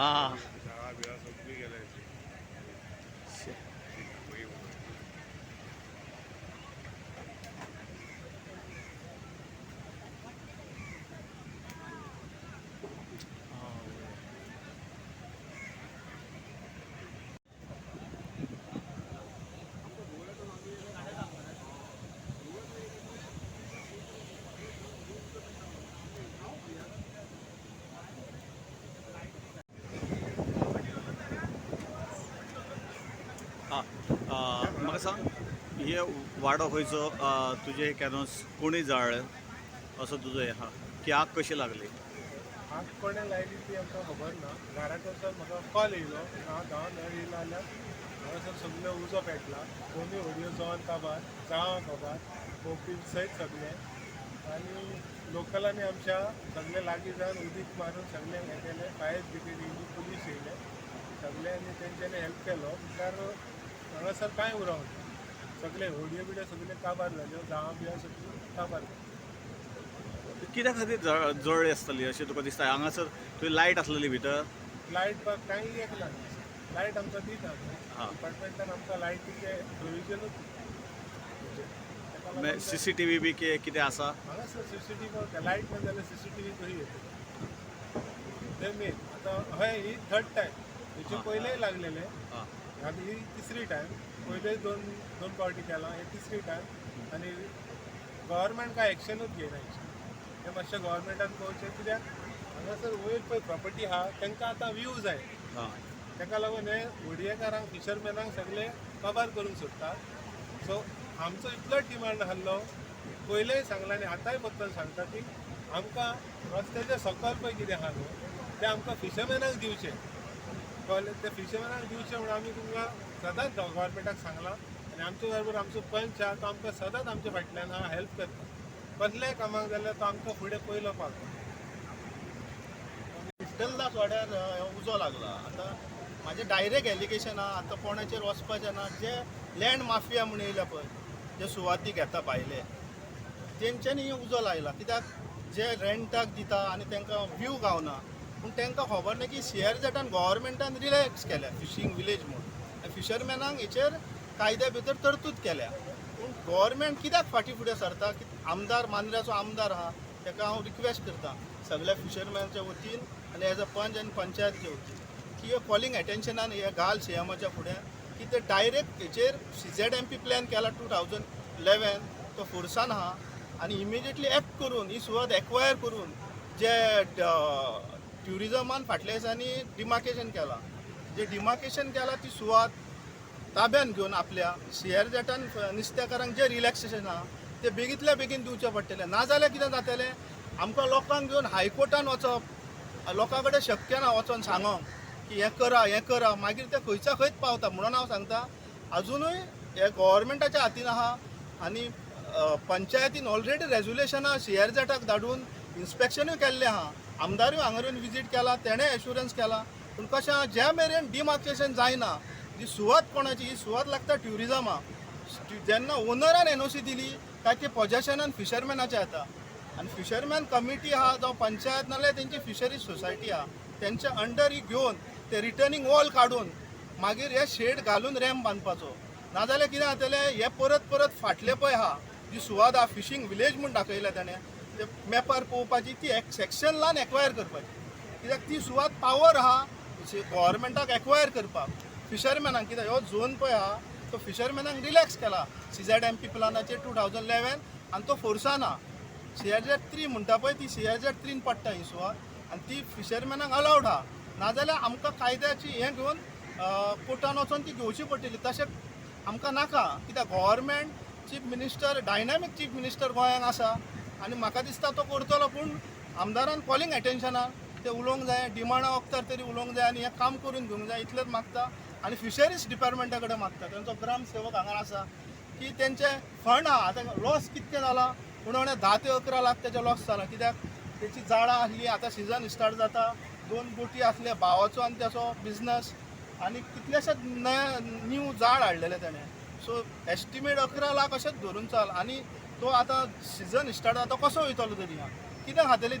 हा शाळा बिळा सगळी गेल्या हा अं, सांग हे वाडो खंयचो तुजे हे कॅनॉस कोणी जाळ्ळे असो तुजो हे हा. आग कशी लागली? आग कोणें लायली ती आमकां खबर ना. घरांत वचून म्हाका कॉल येयलो. हांव गांवांत येयलो जाल्यार हांगासर सगळो उजो पेटला. कोणी व्हडयो जॉन काबार जावं काबार पोपी सयत सगळें. आनी लोकलांनी आमच्या सगळे लागीं जावन उदीक मारून सगळे हें केलें. फायर ब्रिगेड येयली पुलीस येयले. सगळ्यांनी तेंच्यांनी हेल्प केलो. मुखार हांगासर कांय उरोंक ना सगळे व्हडयो बिड्यो सगळे काबार जाल्यो जावं बियो सगळी काबार जाल्यो कित्या खातीर जळ जळ्ळी आसतली अशें तुका दिसता हांगासर थंय लायट आसलेली भितर. लायट काही एक ना लायट आमकां दिता हा. डिपार्टमेंटान आमकां लायटीचे प्रोविजनूच सी सी टी व्ही बी कि- कितें आसा हांगासर सीसीटीव्ही लायट ना जाल्यार सीसीटीव्ही कशी येतली ते मेन आतां हय ही थर्ड टायम हेचे हा. पयलेय लागलेले हा. आतां ही तिसरी टायम पयलेय दोन दोन पावटी केला हे तिसरी टायम आनी गव्हर्मेंट काय एक्शनूच घेयना. हे मातशें गव्हर्मेंटान पळोवचें कित्याक हांगासर वयर पळय प्रॉपर्टी आहा तांकां आतां व्यू जाय हा. ताका लागून हे व्हडयेकारांक फिशरमॅनांक सगळे कबार करूंक सोदता सो आमचो इतलोच डिमांड आसलो पयलेंय सांगला आनी आतांयबद्दल सांगता की आमकां रस्त्याच्या सकयल पळय कितें आहा न्हू तें आमकां फिशरमॅनाक दिवचें कळ्ळें ते फिशरमॅनाक दिवचें म्हणून आमी तुमकां सदांच गव्हर्मेंटाक सांगलां. आनी आमचे बरोबर आमचो पंच आहा तो आमकां सदांच आमच्या फाटल्यान हांव हेल्प करता. कसलेय कामाक जाल्यार तो आमकां फुडें पयलो पावता क्रिस्टलदास वाड्यार उजो लागला. आतां म्हाजें डायरेक्ट एलिगेशन आहा आतां कोणाचेर वचपाचें ना जे लँड माफिया म्हूण येयल्या पळय जे सुवाती घेता भायले तेंच्यांनी उजो लायला कित्याक? जे रेंटाक दिता आनी तांकां व्यू गावना पूण तांकां खबर ना की सी आर झेटान गोव्हर्मेंटान रिलॅक्स केल्या फिशींग विलेज म्हणून. फिशरमॅनांक हेचेर कायद्या भितर तरतूद केल्या. पूण गोव्हर्मेंट कित्याक फाटीं फुडें सरता? की आमदार मांद्र्याचो आमदार आहा ताका हांव रिक्वेस्ट करता सगळ्या फिशरमॅनच्या वतीन आनी एज अ पंच आनी पंचायतच्या वतीन की हे कॉलिंग एटेन्शनान हे घाल सी एमाच्या फुडें की ते direct हेचेर C Z M P plan केला टू थावजंड इलेवन तो फोर्सान आहा आनी इमिजिएटली एक्ट करून ही सुवात एक्वायर करून जे ट्युरिजमान फाटल्या दिसांनी डिमार्केशन केला. जे डिमार्केशन केला ती सुवात ताब्यान घेवन आपल्या शेअर जेटान नुस्तेकारांक जे रिलॅक्सेशन आहा ते बेगीतल्या बेगीन दिवचें पडटलें नाजाल्यार कितें जातलें आमकां लोकांक घेवन हायकोर्टान वचप लोकां कडेन शक्य ना वचोन सांगप की हें करा हें करा. मागीर ते खंयच्या खंयच पावता म्हणून हांव सांगता अजुनूय हे गोवोरमेंटाच्या हातीन आहा आनी पंचायतीन ऑलरेडी रेजुलेशनां शेअर जेटाक धाडून इन्स्पेक्शनूय केल्लें आहा आमदारूय हांगा येवन विजीट केला तेणें एश्युरंस केला. पूण कशें आहा ज्या मेरेन डिमार्केशन जायना जी सुवात कोणाची ही सुवात लागता ट्युरिजमा जेन्ना ओनरान एन ओ सी दिली काय ती पोजेशनान फिशरमॅनाचे येता आनी फिशरमॅन कमिटी आहा जावं पंचायत नाल्यार तेंची फिशरीज सोसायटी आहा तेंच्या अंडर ही घेवन ते रिटर्निंग वॉल काडून मागीर हे शेड घालून रॅम्प बांदपाचो नाजाल्यार कितें जातलें हे परत परत फाटले पळय आहा जी सुवात आहा फिशींग विलेज म्हूण दाखयलें ताणें म्हणजे ते मॅपार पळोवपाची ती एक सेक्शन लावन एक्वायर करपाची. कित्याक ती सुवात पावर आहा गोवोरमेंटाक एक्वायर करपाक फिशरमॅनांक कित्याक हो झोन पळय आहा तो फिशरमॅनांक रिलॅक्स केला. सीझॅड एम पी प्लानाचेर टू थावजंड इलेवन आनी तो फोर्सान आहा सी आर झेड थ्री म्हणटा पळय ती सी आर झेड थ्रीन पडटा ही सुवात आनी ती फिशरमॅनांक अलावड आहा नाजाल्यार आमकां कायद्याची हें घेवन कोर्टान वचोन ती घेवची पडटली. तशें आमकां नाका. कित्याक government chief minister dynamic chief minister गोंयांत आसा. आनी म्हाका दिसता तो करतलो पूण आमदारान कॉलिंग एटेन्शनान ते उलोवंक जाय डिमांडा वखदार तरी उलोवंक जाय आनी हें काम करून घेवंक जाय इतलेंच मागता. आनी फिशरीज डिपार्टमेंटा कडेन मागता. तांचो ग्राम सेवक हांगा आसा की तेंचे फंड आहा आतां लॉस कितकें जाला? पूण उणें धा ते अकरा लाख तेजें लॉस जाला कित्याक? तेची झाडां आसली आतां सिजन स्टार्ट जाता. दोन बोटी आसले भावाचो आनी त्याचो बिझनस आनी कितलेशेच न्यू झाड हाडलेले ताणें सो एस्टिमेट अकरा लाख अशेंच धरून चाल. आनी तो आतां सिजन स्टार्ट जाता कसो वयतलो तरी? कित्याक कितें खातली